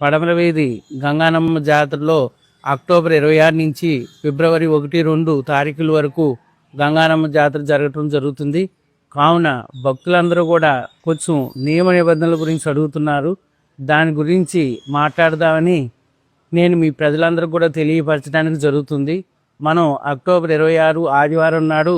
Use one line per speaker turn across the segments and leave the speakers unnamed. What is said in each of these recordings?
పడమల వీధి గంగానమ్మ జాతరలో అక్టోబర్ ఇరవై ఆరు నుంచి ఫిబ్రవరి ఒకటి రెండు తారీఖుల వరకు గంగానమ్మ జాతర జరగటం జరుగుతుంది. కావున భక్తులందరూ కూడా కొంచెం నియమ నిబంధనల గురించి అడుగుతున్నారు. దాని గురించి మాట్లాడదామని నేను మీ ప్రజలందరూ కూడా తెలియపరచడానికి జరుగుతుంది. మనం అక్టోబర్ ఇరవై ఆరు ఆదివారం నాడు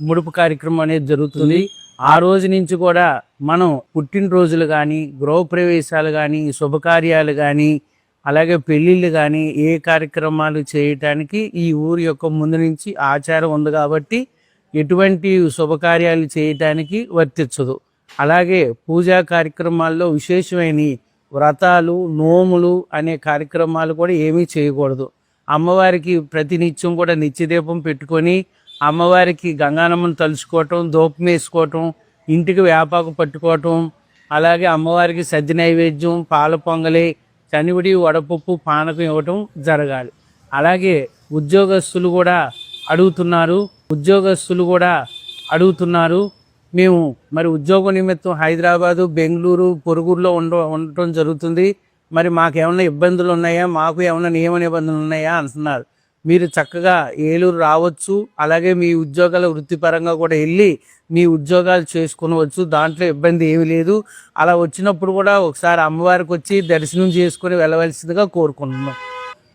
ముడుపు కార్యక్రమం అనేది జరుగుతుంది. ఆ రోజు నుంచి కూడా మనం పుట్టినరోజులు కానీ గృహప్రవేశాలు కానీ శుభకార్యాలు కానీ అలాగే పెళ్ళిళ్ళు కానీ ఏ కార్యక్రమాలు చేయటానికి ఈ ఊరి యొక్క ముందు నుంచి ఆచారం ఉంది కాబట్టి ఎటువంటి శుభకార్యాలు చేయటానికి వర్తించదు. అలాగే పూజా కార్యక్రమాల్లో విశేషమైన వ్రతాలు నోములు అనే కార్యక్రమాలు కూడా ఏమీ చేయకూడదు. అమ్మవారికి ప్రతినిత్యం కూడా నిత్యదీపం పెట్టుకొని అమ్మవారికి గంగానమ్మను తలుచుకోవటం దూపం వేసుకోవటం ఇంటికి వేపాకు పట్టుకోవటం అలాగే అమ్మవారికి సద్ది నైవేద్యం పాల పొంగలి చనివిడి వడపప్పు పానకం ఇవ్వటం జరగాలి. అలాగే ఉద్యోగస్తులు కూడా అడుగుతున్నారు ఉద్యోగస్తులు కూడా అడుగుతున్నారు. మేము మరి ఉద్యోగ నిమిత్తం హైదరాబాదు బెంగళూరు పొరుగురులో ఉండ ఉండటం జరుగుతుంది. మరి మాకేమైనా ఇబ్బందులు ఉన్నాయా? మాకు ఏమైనా నియమ నిబంధనలు ఉన్నాయా? అంటున్నారు. మీరు చక్కగా ఏలూరు రావచ్చు అలాగే మీ ఉద్యోగాల వృత్తిపరంగా కూడా వెళ్ళి మీ ఉద్యోగాలు చేసుకునవచ్చు. దాంట్లో ఇబ్బంది ఏమీ లేదు. అలా వచ్చినప్పుడు కూడా ఒకసారి అమ్మవారికి వచ్చి దర్శనం చేసుకుని వెళ్ళవలసిందిగా కోరుకుంటున్నాం.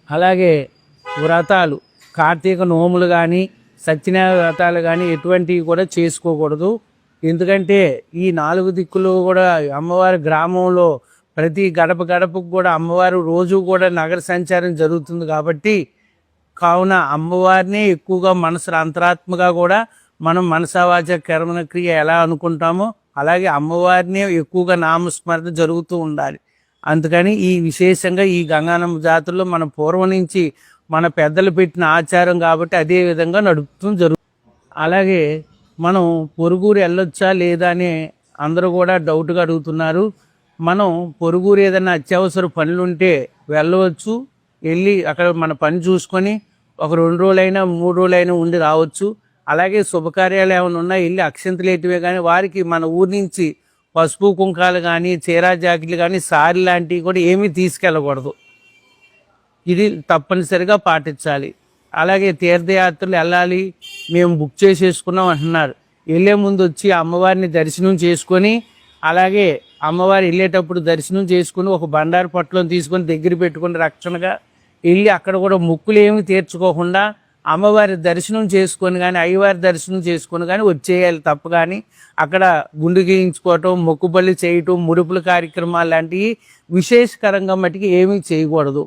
అలాగే వ్రతాలు కార్తీక నోములు కానీ సత్యనారాయణ వ్రతాలు కానీ ఎటువంటివి కూడా చేసుకోకూడదు. ఎందుకంటే ఈ నాలుగు దిక్కులు కూడా అమ్మవారి గ్రామంలో ప్రతి గడప గడపకు కూడా అమ్మవారు రోజు కూడా నగర సంచారం జరుగుతుంది కాబట్టి కావున అమ్మవారిని ఎక్కువగా మనసు అంతరాత్మగా కూడా మనం మనసావాచ కర్మణ క్రియ ఎలా అనుకుంటామో అలాగే అమ్మవారిని ఎక్కువగా నామస్మరణ జరుగుతూ ఉండాలి. అందుకని ఈ విశేషంగా ఈ గంగానమ్మ జాతరలో మన పూర్వం నుంచి మన పెద్దలు పెట్టిన ఆచారం కాబట్టి అదే విధంగా నడుపుతూ జరుగుతుంది అలాగే మనం పొరుగురు వెళ్ళొచ్చా లేదా అని అందరూ కూడా డౌట్గా అడుగుతున్నారు. మనం పొరుగురు ఏదైనా అత్యవసర పనులుంటే వెళ్ళవచ్చు. వెళ్ళి అక్కడ మన పని చూసుకొని ఒక రెండు రోజులైనా మూడు రోజులైనా ఉండి రావచ్చు. అలాగే శుభకార్యాలు ఏమైనా ఉన్నా వెళ్ళి అక్షంతలేటివే కానీ వారికి మన ఊరి నుంచి పసుపు కుంకాలు కానీ చీరా జాకెట్లు కానీ సారీ లాంటివి కూడా ఏమీ తీసుకెళ్ళకూడదు. ఇది తప్పనిసరిగా పాటించాలి. అలాగే తీర్థయాత్రలు వెళ్ళాలి. మేము బుక్ చేసేసుకున్నాం అంటున్నారు. వెళ్ళే ముందు వచ్చి అమ్మవారిని దర్శనం చేసుకొని అలాగే అమ్మవారు వెళ్ళేటప్పుడు దర్శనం చేసుకుని ఒక బండారు పట్టులను తీసుకొని దగ్గర పెట్టుకుని రక్షణగా వెళ్ళి అక్కడ కూడా ముక్కులు ఏమి తీర్చుకోకుండా అమ్మవారి దర్శనం చేసుకొని కానీ అయ్యవారి దర్శనం చేసుకొని కానీ వచ్చేయాలి తప్ప కానీ అక్కడ గుండు గీయించుకోవటం మొక్కుబళ్ళు చేయటం ముడుపుల కార్యక్రమాలు లాంటివి విశేషకరంగా మటుకు ఏమీ చేయకూడదు.